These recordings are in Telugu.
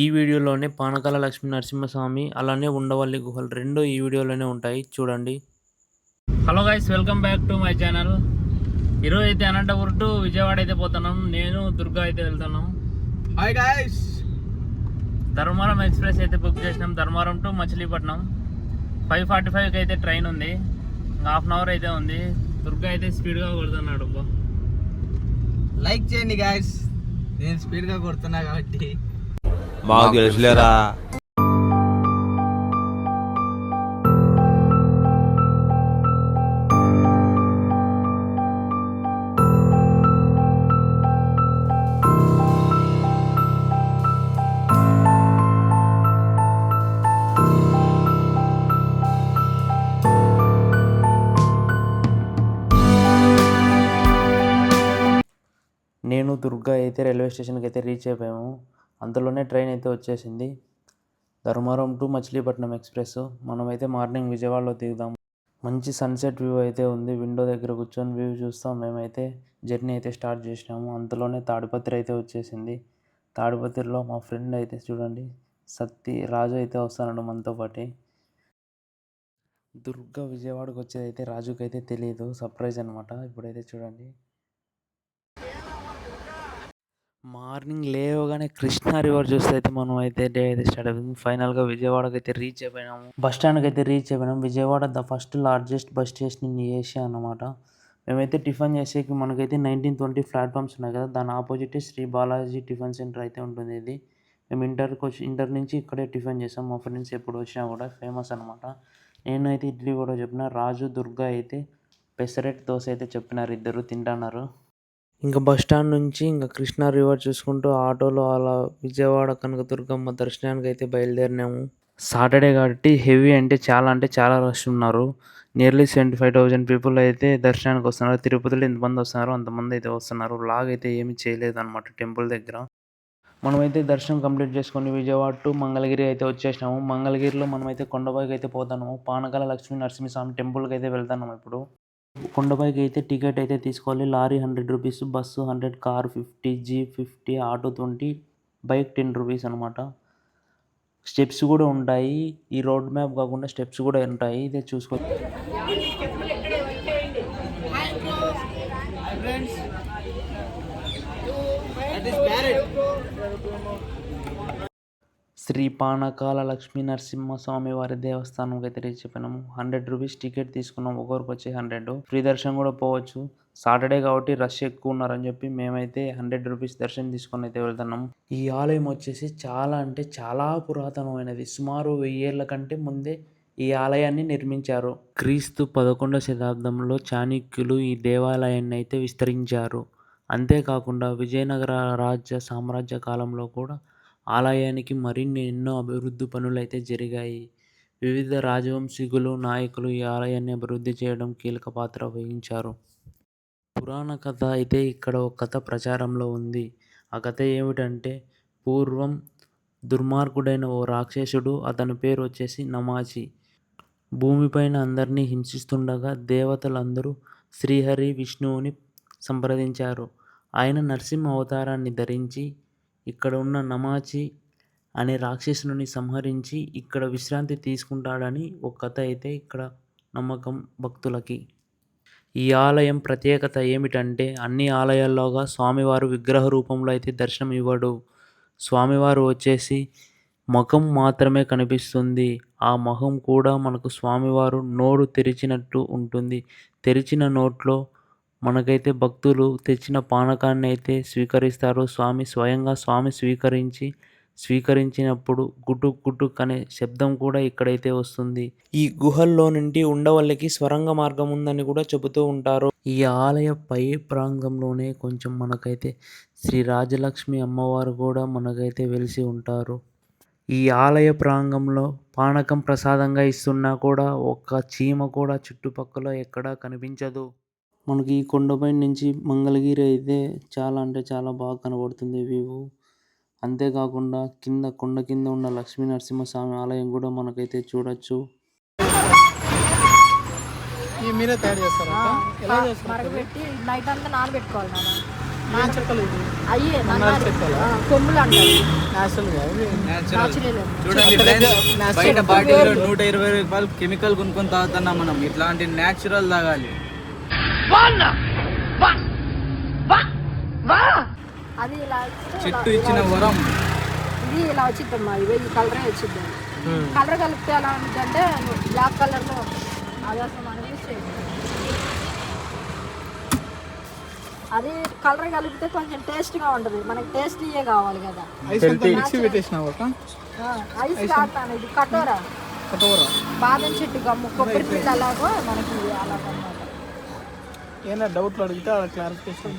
ఈ వీడియోలోనే పానకాల లక్ష్మీ నరసింహస్వామి అలానే ఉండవల్లి గుహలు రెండు ఈ వీడియోలోనే ఉంటాయి. చూడండి. Hello guys welcome back to my channel ఈరోజు అయితే అనంతపురం టు విజయవాడ అయితే పోతున్నాం. నేను దుర్గా అయితే వెళ్తున్నాం. హాయ్ గాయ్స్ ధర్మవరం ఎక్స్ప్రెస్ అయితే బుక్ చేసినాం. Dharmavaram to Machilipatnam. Five forty ఫైవ్కి అయితే ట్రైన్ ఉంది. హాఫ్ అన్ అవర్ అయితే ఉంది. దుర్గా అయితే స్పీడ్గా కొడుతున్నాడు అబ్బా. లైక్ చేయండి గాయ్స్ నేను స్పీడ్గా కొడుతున్నా కాబట్టి. మాకు తెలుసులేరా? నేను దుర్గా అయితే రైల్వే స్టేషన్కి అయితే రీచ్ అయిపోయాము. అంతలోనే ట్రైన్ అయితే వచ్చేసింది. Dharmaram to Machilipatnam express. మనమైతే మార్నింగ్ విజయవాడలో దిగుదాం. మంచి సన్సెట్ వ్యూ అయితే ఉంది. విండో దగ్గర కూర్చొని వ్యూ చూస్తాం. మేమైతే జర్నీ అయితే స్టార్ట్ చేసినాము. అంతలోనే తాడిపత్రి అయితే వచ్చేసింది. తాడిపత్రిలో మా ఫ్రెండ్ అయితే చూడండి. సత్తి రాజు అయితే వస్తున్నాడు మనతో పాటి. దుర్గా విజయవాడకు వచ్చేది అయితే రాజుకి అయితే తెలియదు సర్ప్రైజ్ అనమాట ఇప్పుడైతే చూడండి. మార్నింగ్ లేవగానే కృష్ణా రివర్ చూస్తే అయితే మనం అయితే డే అయితే స్టార్ట్ అవుతుంది. ఫైనల్గా విజయవాడకి అయితే రీచ్ అయిపోయినాము. బస్ స్టాండ్కి అయితే రీచ్ అయిపోయినాం Vijayawada the first largest bus station in Asia అనమాట మేమైతే టిఫిన్ చేసేకి మనకైతే నైన్టీన్ ట్వంటీ ప్లాట్ఫామ్స్ ఉన్నాయి కదా దాని opposite Shri Balaji tiffin centre అయితే ఉంటుంది ఇది. మేము ఇంటర్కి వచ్చి ఇంటర్ నుంచి ఇక్కడే టిఫిన్ చేసాం. మా ఫ్రెండ్స్ ఎప్పుడు వచ్చినా కూడా ఫేమస్ అనమాట నేనైతే ఇడ్లీ కూడా చెప్పిన రాజు దుర్గా అయితే పెసరెట్ దోశ అయితే చెప్పినారు. ఇద్దరు తింటున్నారు. ఇంకా బస్ స్టాండ్ నుంచి ఇంకా కృష్ణా రివర్ చూసుకుంటూ ఆటోలో అలా విజయవాడ కనకదుర్గమ్మ దర్శనానికి అయితే బయలుదేరినాము. సాటర్డే కాబట్టి హెవీ అంటే చాలా అంటే చాలా రష్ ఉన్నారు. Nearly seventy five thousand people అయితే దర్శనానికి వస్తున్నారు. తిరుపతిలో ఎంతమంది వస్తున్నారు అంతమంది అయితే వస్తున్నారు. లాగ్ అయితే ఏమీ చేయలేదు అనమాట టెంపుల్ దగ్గర. మనమైతే దర్శనం కంప్లీట్ చేసుకొని విజయవాడ టు మంగళగిరి అయితే వచ్చేసినాము. మంగళగిరిలో మనమైతే కొండపైకి అయితే పోతాము పానకాల లక్ష్మీ నరసింహస్వామి టెంపుల్కి అయితే వెళ్తున్నాము ఇప్పుడు. కొండపైకి అయితే టికెట్ అయితే తీసుకోవాలి. Lorry hundred rupees bus hundred car fifty jeep fifty auto twenty bike ten rupees అనమాట స్టెప్స్ కూడా ఉంటాయి. ఈ రోడ్ మ్యాప్ కాకుండా స్టెప్స్ కూడా ఉంటాయి. ఇదే చూసుకో దట్ ఇస్ శ్రీ పానకాల లక్ష్మీ నరసింహస్వామి వారి దేవస్థానంకి అయితే రీచ్ అయిపోయినాము హండ్రెడ్ రూపీస్ టికెట్ తీసుకున్నాం ఒకరికి వచ్చి హండ్రెడ్. ఫ్రీ దర్శనం కూడా పోవచ్చు. సాటర్డే కాబట్టి రష్ ఎక్కువ ఉన్నారని చెప్పి మేమైతే హండ్రెడ్ రూపీస్ దర్శనం తీసుకొని అయితే వెళ్తున్నాం ఈ ఆలయం వచ్చేసి చాలా అంటే చాలా పురాతనమైనది. సుమారు వెయ్యేళ్ళ కంటే ముందే ఈ ఆలయాన్ని నిర్మించారు. క్రీస్తు పదకొండవ శతాబ్దంలో చాణక్యులు ఈ దేవాలయాన్ని అయితే విస్తరించారు. అంతేకాకుండా విజయనగర రాజ్య సామ్రాజ్య కాలంలో కూడా ఆలయానికి మరిన్ని ఎన్నో అభివృద్ధి పనులు అయితే జరిగాయి. వివిధ రాజవంశీకులు నాయకులు ఈ ఆలయాన్ని అభివృద్ధి చేయడం కీలక పాత్ర వహించారు. పురాణ కథ అయితే ఇక్కడ ఒక కథ ప్రచారంలో ఉంది. ఆ కథ ఏమిటంటే పూర్వం దుర్మార్గుడైన ఓ రాక్షసుడు అతని పేరు వచ్చేసి నమాచి భూమిపైన అందరినీ హింసిస్తుండగా దేవతలందరూ శ్రీహరి విష్ణువుని సంప్రదించారు. ఆయన నరసింహ అవతారాన్ని ధరించి ఇక్కడ ఉన్న నమాచి అనే రాక్షసుని సంహరించి ఇక్కడ విశ్రాంతి తీసుకుంటాడని ఒక కథ అయితే ఇక్కడ నమ్మకం భక్తులకి. ఈ ఆలయం ప్రత్యేకత ఏమిటంటే అన్ని ఆలయాల్లోగా స్వామివారు విగ్రహ రూపంలో అయితే దర్శనం ఇవ్వడు. స్వామివారు వచ్చేసి ముఖం మాత్రమే కనిపిస్తుంది. ఆ ముఖం కూడా మనకు స్వామివారు నోరు తెరిచినట్టు ఉంటుంది. తెరిచిన నోట్లో మనకైతే భక్తులు తెచ్చిన పానకాన్ని అయితే స్వీకరిస్తారు స్వామి స్వయంగా స్వామి స్వీకరించి స్వీకరించినప్పుడు గుటుక్ గుటుక్ అనే శబ్దం కూడా ఇక్కడైతే వస్తుంది. ఈ గుహల్లో నుండి ఉండవల్లకి స్వరంగ మార్గం ఉందని కూడా చెబుతూ ఉంటారు. ఈ ఆలయ పై ప్రాంగంలోనే కొంచెం మనకైతే శ్రీ రాజలక్ష్మి అమ్మవారు కూడా మనకైతే వెలిసి ఉంటారు. ఈ ఆలయ ప్రాంగంలో పానకం ప్రసాదంగా ఇస్తున్నా కూడా ఒక్క చీమ కూడా చుట్టుపక్కల ఎక్కడా కనిపించదు. మనకి ఈ కొండపై నుంచి మంగళగిరి అయితే చాలా అంటే చాలా బాగా కనబడుతుంది వ్యూ. అంతేకాకుండా కింద కొండ కింద ఉన్న లక్ష్మీ నరసింహస్వామి ఆలయం కూడా మనకైతే చూడొచ్చు. ఈ మీరే తయారు చేస్తారా ఎలా చేస్తారు మరగబెట్టి నైట్ అంతా నానబెట్టుకోవాలి నాన్న. అయ్యే నన్నారి ఆ, కొమ్ములు అంటారు. Natural. Natural. చూడండి friends, బయట బాటిల్ నూట ఇరవై రూపాయలు కెమికల్ కొనుక్కొని తాగుతున్నాం మనం. ఇట్లాంటి న్యాచురల్ తాగాలి. అది ఇలా వస్తే చెట్టు ఇలా- ఇచ్చిన వరం. ఇది ఇలా వచ్చిద్దమ్మా ఇవి ఈ కలరే వచ్చింది కలర్ కలిపితే ఎలా ఉంటుందంటే బ్లాక్ కలర్లో అది అసలు మనం యూజ్ చేయాలి. అది కలర్ కలిపితే కొంచెం టేస్ట్గా ఉంటది. మనకి టేస్ట్ ఇయే కావాలి కదా. ఆ, ఐస్ కాస్తాను ఇది కటోరా? బాదం చెట్టు గమ్ము కొబ్బరి పిల్ల అలాగో మనకి అలాగన్నమాట ఏమైనా డౌట్లు అడిగితే అలా క్లారిఫికేషన్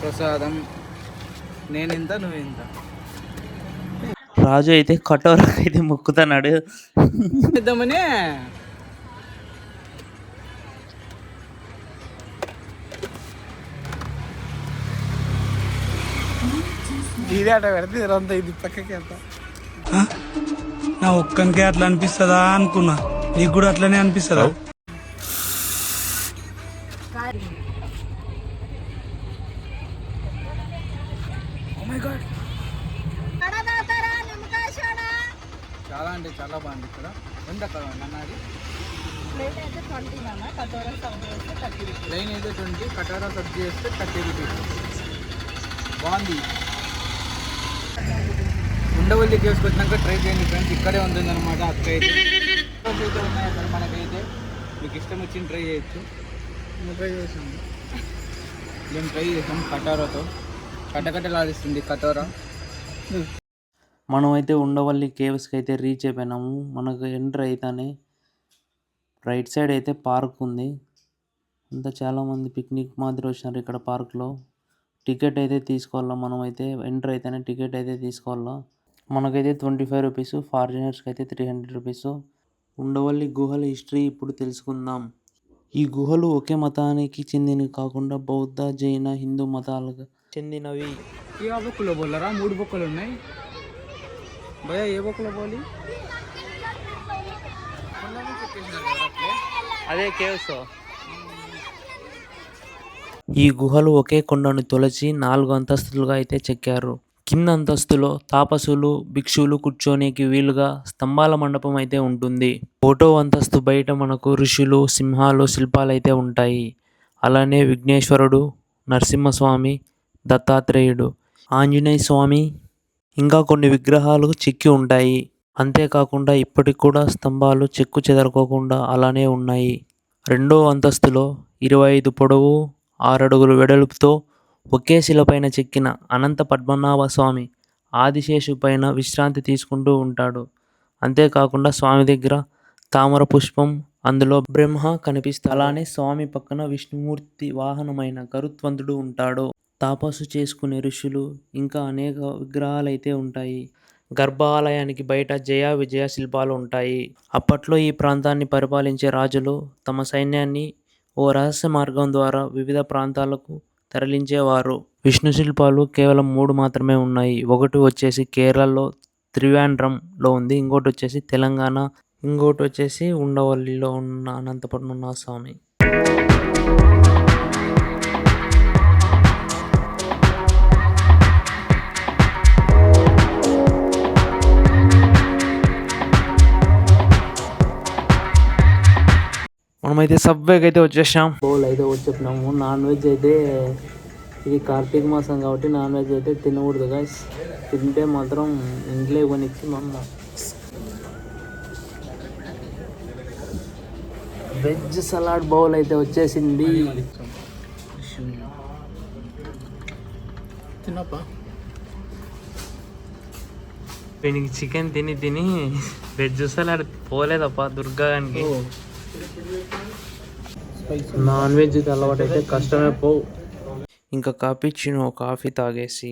ప్రసాదం నేను ఇంత నువ్వు ఇంత. రాజు అయితే కటోరాకి అయితే మొక్కుతున్నాడు. ఇద్దామని ఇదే అట పెడితే ఇదంతా ఇది పక్కకి వెళ్తా. నా ఒక్కనికే అట్లా అనిపిస్తుందా అనుకున్నా. నీకు కూడా అట్లనే అనిపిస్తుందా? చాలా అంటే చాలా బాగుంది ఇక్కడ. ఎంత కదా అన్నది ప్లెయిన్ అయితే ట్వంటీ కటారా సబ్జీ వేస్తే థర్టీ రూపీస్ బాగుంది. ఉండవల్లి కేవ్స్కి వచ్చినాక ట్రై చేయండి ఫ్రెండ్స్ ఇక్కడే ఉంటుంది అనమాట అక్క అయితే అయితే ఉన్నాయి అక్కడ మనకైతే. మీకు ఇష్టం వచ్చింది ట్రై చేయొచ్చు. ట్రై చేసాను మేము ట్రై చేసాం కటారాతో. కట్టకట్టలాడిస్తుంది కటోరా. మనమైతే ఉండవల్లి కేవ్స్కి అయితే రీచ్ అయిపోయినాము. మనకు ఎంటర్ అయితేనే రైట్ సైడ్ అయితే పార్క్ ఉంది. అంతా చాలామంది పిక్నిక్ మాదిరి వచ్చినారు ఇక్కడ పార్క్లో టికెట్ అయితే తీసుకోవాలా మనమైతే? ఎంటర్ అయితేనే టికెట్ అయితే తీసుకోవాలా? మనకైతే ట్వంటీ ఫైవ్ రూపీస్ ఫారినర్స్కి అయితే త్రీ హండ్రెడ్ రూపీస్ ఉండవల్లి గుహల హిస్టరీ ఇప్పుడు తెలుసుకుందాం. ఈ గుహలు ఒకే మతానికి చెందినవి కాకుండా బౌద్ధ జైన హిందూ మతాలకు చెందినవి. ఏ బొక్కలో బోలరా? మూడు బొక్కలు ఉన్నాయి. భయ ఏ బొక్కలో పోలి అదే కేవ్స్. ఈ గుహలు ఒకే కొండను తొలచి నాలుగు అంతస్తులుగా అయితే చెక్కారు. కింద అంతస్తులో తాపసులు భిక్షువులు కూర్చోనికి వీలుగా స్తంభాల మండపం అయితే ఉంటుంది. ఫోటో అంతస్తు బయట మనకు ఋషులు సింహాలు శిల్పాలు అయితే ఉంటాయి. అలానే విఘ్నేశ్వరుడు నరసింహస్వామి దత్తాత్రేయుడు ఆంజనేయ స్వామి ఇంకా కొన్ని విగ్రహాలు చెక్కి ఉంటాయి. అంతేకాకుండా ఇప్పటికి కూడా స్తంభాలు చెక్కు చెదరకోకుండా అలానే ఉన్నాయి. రెండో అంతస్తులో ఇరవై ఐదు పొడవు ఆరడుగులు వెడల్పుతో ఒకే శిలపైన చెక్కిన అనంత పద్మనాభ స్వామి ఆదిశేషు పైన విశ్రాంతి తీసుకుంటూ ఉంటాడు. అంతేకాకుండా స్వామి దగ్గర తామర పుష్పం అందులో బ్రహ్మ కనిపిస్తాడు అలానే స్వామి పక్కన విష్ణుమూర్తి వాహనమైన గరుత్వంతుడు ఉంటాడు. తాపస్సు చేసుకునే ఋషులు ఇంకా అనేక విగ్రహాలు అయితే ఉంటాయి. గర్భాలయానికి బయట జయ విజయ శిల్పాలు ఉంటాయి. అప్పట్లో ఈ ప్రాంతాన్ని పరిపాలించే రాజులు తమ సైన్యాన్ని ఓ రహస్య మార్గం ద్వారా వివిధ ప్రాంతాలకు తరలించేవారు. విష్ణు శిల్పాలు కేవలం మూడు మాత్రమే ఉన్నాయి. ఒకటి వచ్చేసి కేరళలో త్రివాండ్రంలో ఉంది. ఇంకోటి వచ్చేసి తెలంగాణ. ఇంకోటి వచ్చేసి ఉండవల్లిలో ఉన్న అనంతపద్మనాభ స్వామి. మనమైతే సబ్వేకి అయితే వచ్చేసాం బౌల్ అయితే వచ్చేసినాము. నాన్ వెజ్ అయితే ఇది కార్తీక మాసం కాబట్టి నాన్ వెజ్ అయితే తినకూడదు గాయస్ తింటే మాత్రం ఇంట్లో కొనిచ్చి మమ్మ వెజ్ సలాడ్ బౌల్ అయితే వచ్చేసింది. తినప్పా దీనికి చికెన్ తిని తిని వెజ్ సలాడ్ పోలేదప్ప దుర్గానికి నాన్ వెజ్ అలవాటు అయితే కష్టమే పో ఇంకా కాపిచ్చినో కాఫీ తాగేసి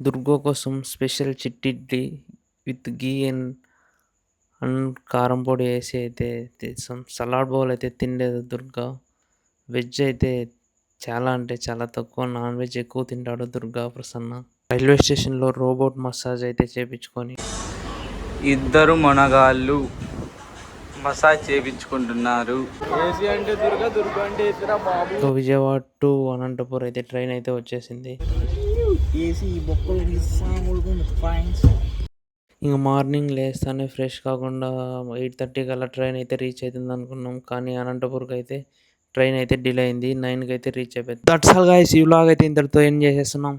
దుర్గో కోసం స్పెషల్ చిట్టిడ్లీ విత్ గీ అండ్ అండ్ కారం పొడి వేసి అయితే సలాడ్ బౌల్ అయితే తినలేదు దుర్గా. వెజ్ అయితే చాలా అంటే చాలా తక్కువ. నాన్ వెజ్ ఎక్కువ తింటాడు దుర్గా ప్రసన్న. రైల్వే స్టేషన్లో రోబోట్ మసాజ్ అయితే చేపించుకొని. ఇద్దరు మొనగాళ్ళు మసాజ్ చేయించుకుంటున్నారు ఏసీ అంటే దుర్గా దుర్గా అంటే ఏసీరా బాబు. సో విజయవాడ టు అనంతపూర్ అయితే ట్రైన్ అయితే వచ్చేసింది. ఏసీ బొక్కలు ఇంకా మార్నింగ్ లేస్తానే ఫ్రెష్ కాకుండా ఎయిట్ థర్టీ కల్లా ట్రైన్ అయితే రీచ్ అవుతుంది అనుకున్నాం. కానీ అనంతపూర్కి అయితే ట్రైన్ అయితే డిలే అయింది. నైన్కి అయితే రీచ్ అయిపోయింది. దట్స్ ఆల్ గాయస్ ఈ వ్లాగ్ అయితే ఇంతటితో ఎండ్ చేసేస్తున్నాం.